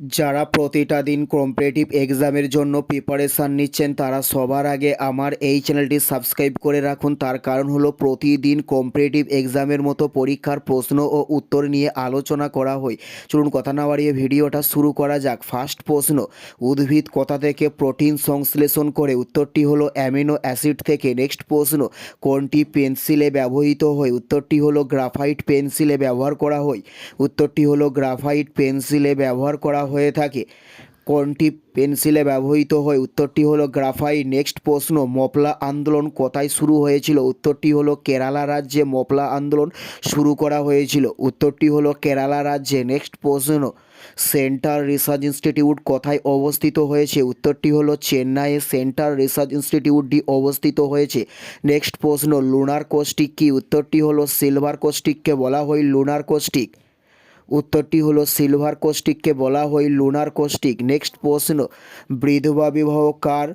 যারা প্রতিটা দিন কম্পিটিটিভ এক্সামের জন্য প্রিপারেশান নিচ্ছেন, তারা সবার আগে আমার এই চ্যানেলটি সাবস্ক্রাইব করে রাখুন। তার কারণ হলো প্রতিদিন কম্পিটিটিভ এক্সামের মতো পরীক্ষার প্রশ্ন ও উত্তর নিয়ে আলোচনা করা হয়। চলুন কথা না বাড়িয়ে ভিডিওটা শুরু করা যাক। ফার্স্ট প্রশ্ন, উদ্ভিদ কথা থেকে প্রোটিন সংশ্লেষণ করে? উত্তরটি হলো অ্যামিনো অ্যাসিড থেকে। নেক্সট প্রশ্ন, কোনটি পেন্সিলে ব্যবহৃত হয়? উত্তরটি হলো গ্রাফাইট পেন্সিলে ব্যবহার করা হয়। উত্তরটি হলো গ্রাফাইট পেন্সিলে ব্যবহার করা হয়ে থাকে। কোনটি পেন্সিলে ব্যবহৃত হয়? উত্তরটি হলো গ্রাফাইট নেক্সট প্রশ্ন, মপলা আন্দোলন কোথায় শুরু হয়েছিল? উত্তরটি হলো কেরালা রাজ্যে মপলা আন্দোলন শুরু করা হয়েছিল। উত্তরটি হলো কেরালা রাজ্যে। নেক্সট প্রশ্ন সেন্টার রিসার্চ ইনস্টিটিউট কোথায় অবস্থিত হয়েছে? উত্তরটি হলো চেন্নাইয়ে সেন্টার রিসার্চ ইনস্টিটিউটটি অবস্থিত হয়েছে। নেক্সট প্রশ্ন, লুনার কোস্টিক কি? উত্তরটি হলো সিলভার কোস্টিককে বলা হয় লুনার কোস্টিক উত্তরটি হলো সিলভার কোস্টিককে বলা হয় লুনার কোস্টিক নেক্সট প্রশ্ন, বিধবা বিবাহ কার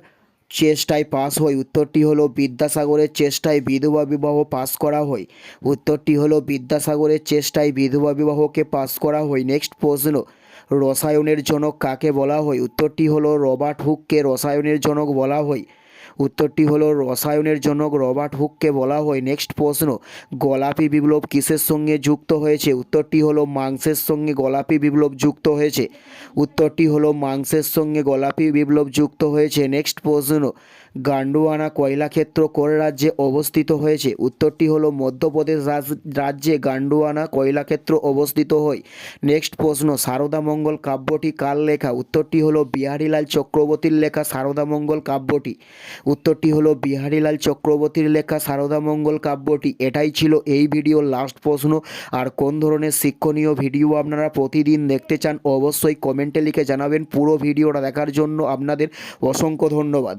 চেষ্টায় পাস হয়? উত্তরটি হলো বিদ্যাসাগরের চেষ্টায় বিধবা বিবাহ পাস করা হয়। উত্তরটি হলো বিদ্যাসাগরের চেষ্টায় বিধবা বিবাহকে পাস করা হয়। নেক্সট প্রশ্ন, রসায়নের জনক কাকে বলা হয়? উত্তরটি হলো রবার্ট হুককে রসায়নের জনক বলা হয়। উত্তরটি হলো, রসায়নের জনক রবার্ট হুককে বলা হয় নেক্সট প্রশ্ন, গোলাপি বিপ্লব কিসের সঙ্গে যুক্ত হয়েছে? উত্তরটি হলো, মাংসের সঙ্গে গোলাপি বিপ্লব যুক্ত হয়েছে। উত্তরটি হলো, মাংসের সঙ্গে গোলাপি বিপ্লব যুক্ত হয়েছে। নেক্সট প্রশ্ন, গান্ডুয়ানা কয়লাক্ষেত্র কোন রাজ্যে অবস্থিত হয়েছে? উত্তরটি হলো, মধ্যপ্রদেশ রাজ- রাজ্যে গান্ডুয়ানা কয়লাক্ষেত্র অবস্থিত হয়। নেক্সট প্রশ্ন সারদামঙ্গল কাব্যটি কার লেখা? উত্তরটি হলো, বিহারীলাল চক্রবর্তীর লেখা সারদামঙ্গল কাব্যটি। উত্তরটি হলো, বিহারীলাল চক্রবর্তীর লেখা সারদামঙ্গল কাব্যটি। এটাই ছিল এই ভিডিও লাস্ট প্রশ্ন। আর কোন ধরনের শিক্ষণীয় ভিডিও আপনারা প্রতিদিন দেখতে চান, অবশ্যই কমেন্টে লিখে জানাবেন। পুরো ভিডিওটা দেখার জন্য আপনাদের অসংখ্য ধন্যবাদ।